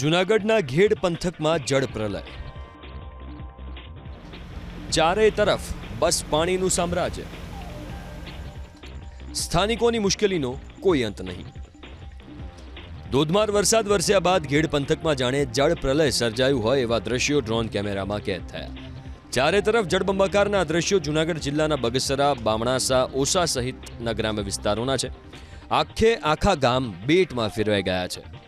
જૂનાગઢના ઘેડ પંથકમાં જળ પ્રલય. ચારેય તરફ બસ પાણીનું સામ્રાજ્ય. સ્થાનિકોની મુશ્કેલીનો કોઈ અંત નહીં. ધોધમાર વરસાદ વરસ્યા બાદ ઘેડ પંથકમાં જાણે જળ પ્રલય સર્જાયું હોય એવા દ્રશ્યો ડ્રોન કેમેરામાં કેદ થયા. ચારે તરફ જળબંબાકારના દ્રશ્યો જૂનાગઢ જિલ્લાના બગસરા, બામણાસા, ઓસા સહિતના ગ્રામ્ય વિસ્તારોના છે. આખે આખા ગામ બેટમાં ફેરવાઈ ગયા છે.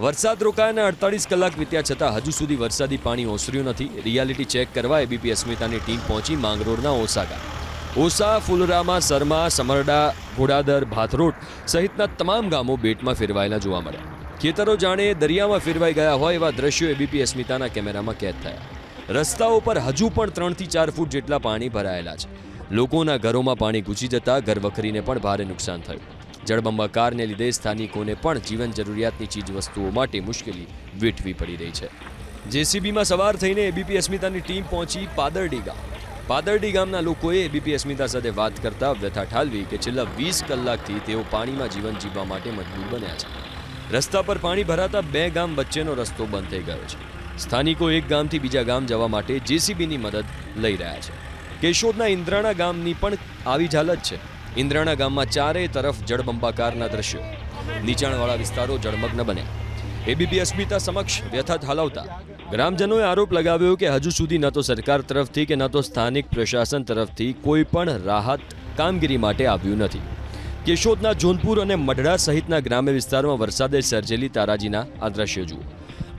વરસાદ રોકાયાના અડતાળીસ કલાક વીત્યા છતાં હજુ સુધી વરસાદી પાણી ઓસર્યું નથી. રિયાલિટી ચેક કરવા એબીપી અસ્મિતાની ટીમ પહોંચી માંગરોળના ઓસા ગામ ઓસા, ફુલરામા સરમા સમરડા, ઘોડાદર, ભાથરોડ સહિતના તમામ ગામો બેટમાં ફેરવાયેલા જોવા મળ્યા. ખેતરો જાણે દરિયામાં ફેરવાઈ ગયા હોય એવા દ્રશ્યો એબીપી અસ્મિતાના કેમેરામાં કેદ થયા. રસ્તાઓ પર હજુ પણ ત્રણથી ચાર ફૂટ જેટલા પાણી ભરાયેલા છે. લોકોના ઘરોમાં પાણી ઘૂસી જતા ઘરવખરીને પણ ભારે નુકસાન થયું. જળબંબાકારને લીધે સ્થાનિકોને પણ જીવન જરૂરિયાતની ચીજ વસ્તુઓ માટે મુશ્કેલી વેઠવી પડી રહી છે. જેસીબીમાં સવાર થઈને એબીપી અસ્મિતાની ટીમ પહોંચી પાદરડી ગામ. પાદરડી ગામના લોકોએ એબીપી અસ્મિતા સાથે વાત કરતા વ્યથા ઠાલવી કે છેલ્લા વીસ કલાકથી તેઓ પાણીમાં જીવન જીવવા માટે મજબૂર બન્યા છે. રસ્તા પર પાણી ભરાતા બે ગામ વચ્ચેનો રસ્તો બંધ થઈ ગયો છે. સ્થાનિકો એક ગામથી બીજા ગામ જવા માટે જેસીબીની મદદ લઈ રહ્યા છે. કેશોદના ઇન્દ્રાણા ગામની પણ આવી જ હાલત છે. ઇન્દ્રાણા ગામમાં ચારેય તરફ જળબંબાકારના દ્રશ્યો. નીચાણવાળા વિસ્તારો જળમગ્ન બન્યા. એબીપી અસ્મિતા સમક્ષ વ્યથા હલાવતા ગ્રામજનોએ આરોપ લગાવ્યો કે હજુ સુધી ન તો સરકાર તરફથી કે ન તો સ્થાનિક પ્રશાસન તરફથી કોઈ પણ રાહત કામગીરી માટે આવ્યું નથી. કેશોદના જોનપુર અને મઢડા સહિતના ગ્રામ્ય વિસ્તારમાં વરસાદે સર્જેલી તારાજીના આ દ્રશ્યો જુઓ.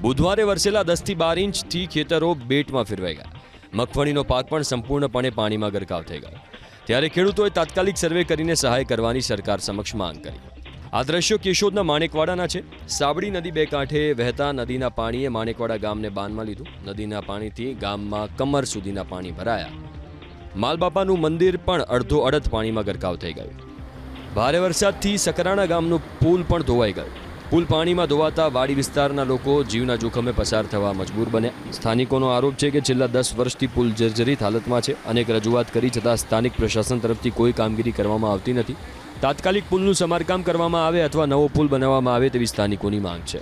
બુધવારે વરસેલા દસથી બાર ઇંચથી ખેતરો બેટમાં ફેરવાઈ ગયા. મગફળીનો પાક પણ સંપૂર્ણપણે પાણીમાં ગરકાવ થઈ ગયો. ત્યારે ખેડૂતોએ તાત્કાલિક સર્વે કરીને સહાય કરવાની સરકાર સમક્ષ માંગ કરી. આ દ્રશ્યો કેશોદના માણેકવાડાના છે. સાબડી નદી બે કાંઠે વહેતા નદીના પાણીએ માણેકવાડા ગામને બાનમાં લીધું. નદીના પાણીથી ગામમાં કમર સુધીના પાણી ભરાયા. માલબાપાનું મંદિર પણ અડધો અડધ પાણીમાં ગરકાવ થઈ ગયું. ભારે વરસાદથી સકરાણા ગામનું પુલ પણ ધોવાઈ ગયું. પુલ પાણીમાં ધોવાતા વાડી વિસ્તારના લોકો જીવના જોખમે પસાર થવા મજબૂર બન્યા. સ્થાનિકોનો આરોપ છે કે છેલ્લા દસ વર્ષથી પુલ જર્જરિત હાલતમાં છે અનેક રજૂઆત કરી છતાં સ્થાનિક પ્રશાસન તરફથી કોઈ કામગીરી કરવામાં આવતી નથી. તાત્કાલિક પુલનું સમારકામ કરવામાં આવે અથવા નવો પુલ બનાવવામાં આવે તેવી સ્થાનિકોની માંગ છે.